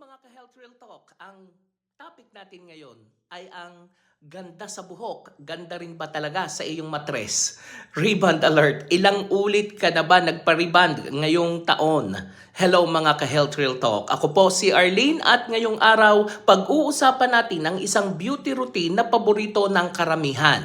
mga ka-Health Real Talk, ang topic natin ngayon ay ang ganda sa buhok. Ganda rin ba talaga sa iyong matres? Rebound alert. Ilang ulit ka na ba nagpa-rebound ngayong taon? Hello mga ka-Health Real Talk. Ako po si Arlene at ngayong araw pag-uusapan natin ang isang beauty routine na paborito ng karamihan.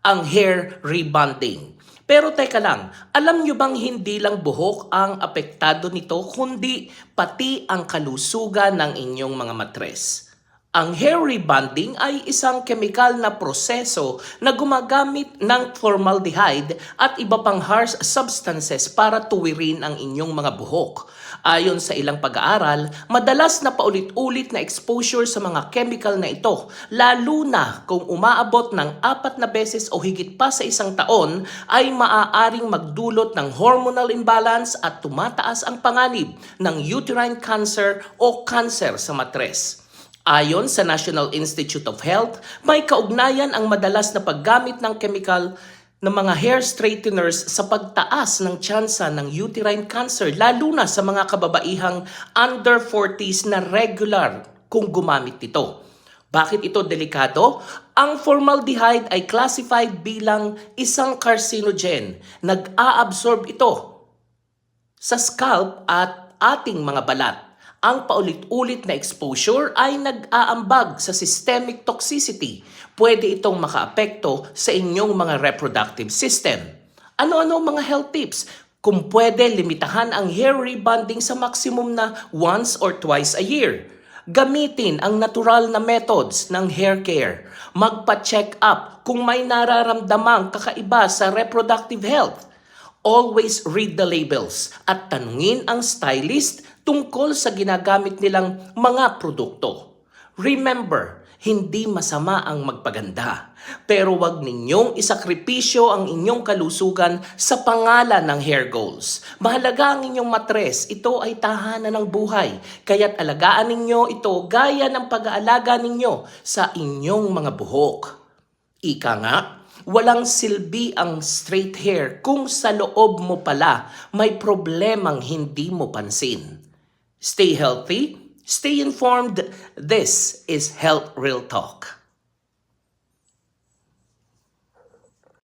Ang hair rebonding. Pero teka lang, alam nyo bang hindi lang buhok ang apektado nito, kundi pati ang kalusugan ng inyong mga matres? Ang hair rebonding ay isang kemikal na proseso na gumagamit ng formaldehyde at iba pang harsh substances para tuwirin ang inyong mga buhok. Ayon sa ilang pag-aaral, madalas na paulit-ulit na exposure sa mga chemical na ito, lalo na kung umaabot ng apat na beses o higit pa sa isang taon, ay maaaring magdulot ng hormonal imbalance at tumataas ang panganib ng uterine cancer o cancer sa matres. Ayon sa National Institute of Health, may kaugnayan ang madalas na paggamit ng chemical ng mga hair straighteners sa pagtaas ng tsansa ng uterine cancer lalo na sa mga kababaihang under 40s na regular kung gumamit nito. Bakit ito delikado? Ang formaldehyde ay classified bilang isang carcinogen. Nag-a-absorb ito sa scalp at ating mga balat. Ang paulit-ulit na exposure ay nag-aambag sa systemic toxicity. Pwede itong makaapekto sa inyong mga reproductive system. Ano-ano mga health tips? Kung pwede, limitahan ang hair rebonding sa maximum na once or twice a year. Gamitin ang natural na methods ng hair care. Magpa-check up kung may nararamdamang kakaiba sa reproductive health. Always read the labels at tanungin ang stylist tungkol sa ginagamit nilang mga produkto. Remember, hindi masama ang magpaganda. Pero wag ninyong isakripisyo ang inyong kalusugan sa pangalan ng hair goals. Mahalaga ang inyong matres. Ito ay tahanan ng buhay. Kaya't alagaan ninyo ito gaya ng pag-aalaga ninyo sa inyong mga buhok. Ika nga, walang silbi ang straight hair kung sa loob mo pala may problemang hindi mo pansin. Stay healthy, stay informed. This is Health Real Talk.